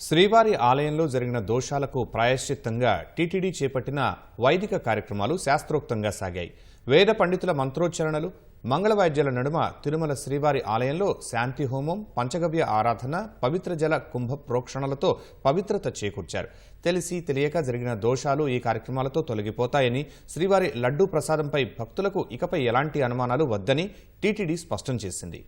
శ్రీవారి ఆలయంలో జరిగిన దోషాలకు ప్రాయశ్చిత్తంగా టీటీడీ చేపట్టిన వైదిక కార్యక్రమాలు శాస్త్రోక్తంగా సాగాయి. వేద పండితుల మంత్రోచ్చరణలు మంగళవాద్యాల నడుమ తిరుమల శ్రీవారి ఆలయంలో శాంతి హోమం పంచగవ్య ఆరాధన పవిత్ర జల కుంభ ప్రోక్షణలతో పవిత్రత చేకూర్చారు. తెలిసి తెలియక జరిగిన దోషాలు ఈ కార్యక్రమాలతో తొలగిపోతాయని శ్రీవారి లడ్డూ ప్రసాదంపై భక్తులకు ఇకపై ఎలాంటి అనుమానాలు వద్దని టీటీడీ స్పష్టం చేసింది.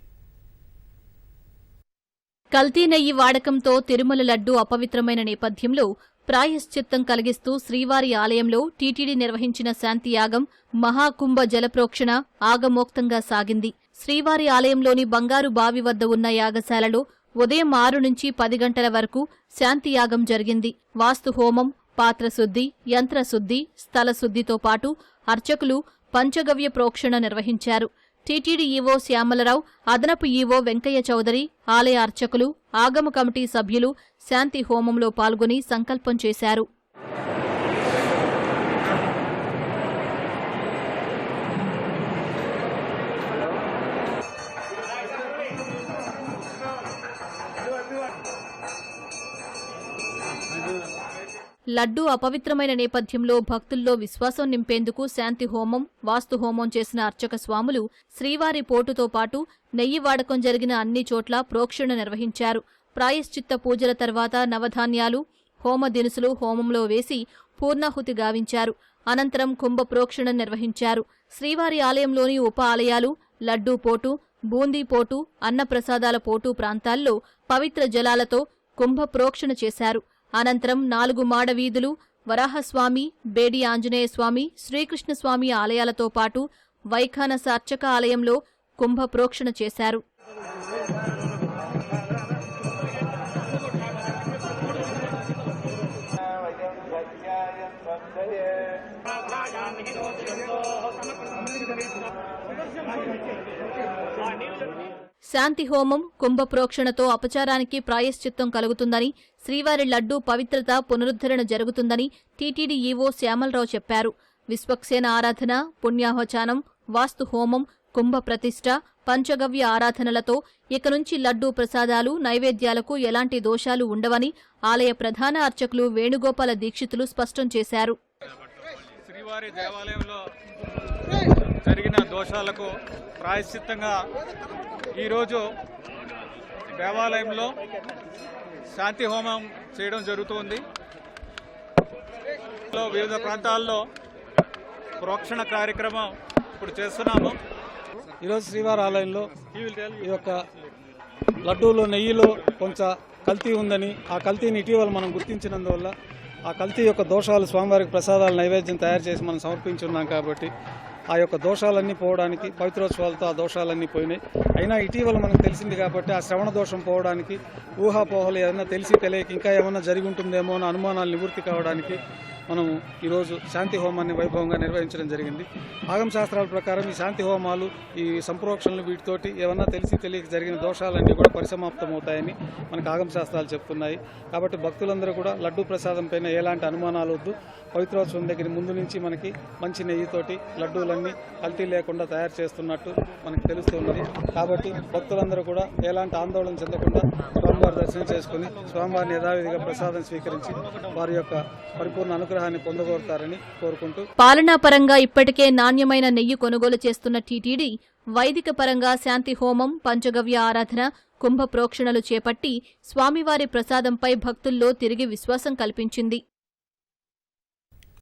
కల్తీ నెయ్యి వాడకంతో తిరుమల లడ్డు అపవిత్రమైన నేపథ్యంలో ప్రాయశ్చిత్తం కలిగిస్తూ శ్రీవారి ఆలయంలో టీటీడీ నిర్వహించిన శాంతియాగం మహాకుంభ జలప్రోక్షణ ఆగమోక్తంగా సాగింది. శ్రీవారి ఆలయంలోని బంగారు బావి వద్ద ఉన్న యాగశాలలో ఉదయం ఆరు నుంచి పది గంటల వరకు శాంతియాగం జరిగింది. వాస్తు హోమం పాత్రశుద్ధి యంత్రశుద్ధి స్థలశుద్ధితో పాటు అర్చకులు పంచగవ్య ప్రోక్షణ నిర్వహించారు. టీటీడీ ఈవో శ్యామలరావు అదనపు ఈవో వెంకయ్య చౌదరి ఆలయ అర్చకులు ఆగమ కమిటీ సభ్యులు శాంతి హోమంలో పాల్గొని సంకల్పం చేశారు. లడ్డూ అపవిత్రమైన నేపథ్యంలో భక్తుల్లో విశ్వాసం నింపేందుకు శాంతి హోమం వాస్తు హోమం చేసిన అర్చక స్వాములు శ్రీవారి పోటుతో పాటు నెయ్యి వాడకం జరిగిన అన్ని చోట్ల ప్రోక్షణ నిర్వహించారు. ప్రాయశ్చిత్త పూజల తర్వాత నవధాన్యాలు హోమ దినుసులు హోమంలో వేసి పూర్ణాహుతి గావించారు. అనంతరం కుంభ ప్రోక్షణ నిర్వహించారు. శ్రీవారి ఆలయంలోని ఉప ఆలయాలు లడ్డూ పోటు బూందీ పోటు అన్నప్రసాదాల పోటు ప్రాంతాల్లో పవిత్ర జలాలతో కుంభ ప్రోక్షణ చేశారు. అనంతరం నాలుగు మాడ వీధులు వరాహస్వామి బేడి ఆంజనేయస్వామి శ్రీకృష్ణస్వామి ఆలయాలతో పాటు వైఖానస అర్చక ఆలయంలో కుంభ ప్రోక్షణ చేశారు. శాంతి హోమం కుంభ ప్రోక్షణతో అపచారానికి ప్రాయశ్చిత్తం కలుగుతుందని శ్రీవారి లడ్డూ పవిత్రత పునరుద్ధరణ జరుగుతుందని టీటీడీ ఈవో శ్యామలరావు చెప్పారు. విశ్వక్సేన ఆరాధన పుణ్యాహోచానం వాస్తు హోమం కుంభ ప్రతిష్ట పంచగవ్య ఆరాధనలతో ఇక నుంచి లడ్డూ ప్రసాదాలు నైవేద్యాలకు ఎలాంటి దోషాలు ఉండవని ఆలయ ప్రధాన అర్చకులు వేణుగోపాల దీక్షితులు స్పష్టం చేశారు. శ్రీవారి దేవాలయంలో జరిగిన దోషాలకు ప్రాయశ్చిత్తంగా ఈరోజు దేవాలయంలో శాంతి హోమం చేయడం జరుగుతుంది. వివిధ ప్రాంతాల్లో ప్రోక్షణ కార్యక్రమం ఇప్పుడు చేస్తున్నాము. ఈరోజు శ్రీవారి ఆలయంలో ఈ యొక్క లడ్డూలో నెయ్యిలో కొంచెం కల్తీ ఉందని ఆ కల్తీని ఇటీవల మనం గుర్తించినందువల్ల ఆ కల్తీ యొక్క దోషాలు స్వామివారికి ప్రసాదాల నైవేద్యం తయారు చేసి మనం సమర్పించున్నాం కాబట్టి ఆ యొక్క దోషాలన్నీ పోవడానికి పవిత్రోత్సవాలతో ఆ దోషాలన్నీ పోయినాయి. అయినా ఇటీవల మనకు తెలిసింది కాబట్టి ఆ శ్రవణ దోషం పోవడానికి ఊహాపోహలు ఏదైనా తెలిసి తెలియక ఇంకా ఏమైనా జరిగి ఉంటుందేమో అని అనుమానాలు నివృత్తి కావడానికి మనం ఈరోజు శాంతి హోమాన్ని వైభవంగా నిర్వహించడం జరిగింది. ఆగమ శాస్త్రాల ప్రకారం ఈ శాంతి హోమాలు ఈ సంప్రోక్షణలు వీటితోటి ఏమన్నా తెలిసి తెలియక జరిగిన దోషాలన్నీ కూడా పరిసమాప్తమవుతాయని మనకు ఆగమ శాస్త్రాలు చెప్తున్నాయి. కాబట్టి భక్తులందరూ కూడా లడ్డూ ప్రసాదం పైన ఎలాంటి అనుమానాలు వద్దు. పవిత్రోత్సవం దగ్గర ముందు నుంచి మనకి మంచి నెయ్యితోటి లడ్డూలన్నీ కల్తీ లేకుండా తయారు చేస్తున్నట్టు మనకు తెలుస్తున్నది. కాబట్టి భక్తులందరూ కూడా ఎలాంటి ఆందోళన చెందకుండా స్వామివారి దర్శనం చేసుకుని స్వామివారిని యథావిధిగా ప్రసాదం స్వీకరించి వారి యొక్క పరిపూర్ణ అనుగ్రహాన్ని పొందగోరుతారని కోరుకుంటూ పాలనాపరంగా ఇప్పటికే నాణ్యమైన నెయ్యి కొనుగోలు చేస్తున్న టీటీడీ వైదిక పరంగా శాంతి హోమం పంచగవ్య ఆరాధన కుంభ ప్రోక్షణలు చేపట్టి స్వామివారి ప్రసాదంపై భక్తుల్లో తిరిగి విశ్వాసం కల్పించింది.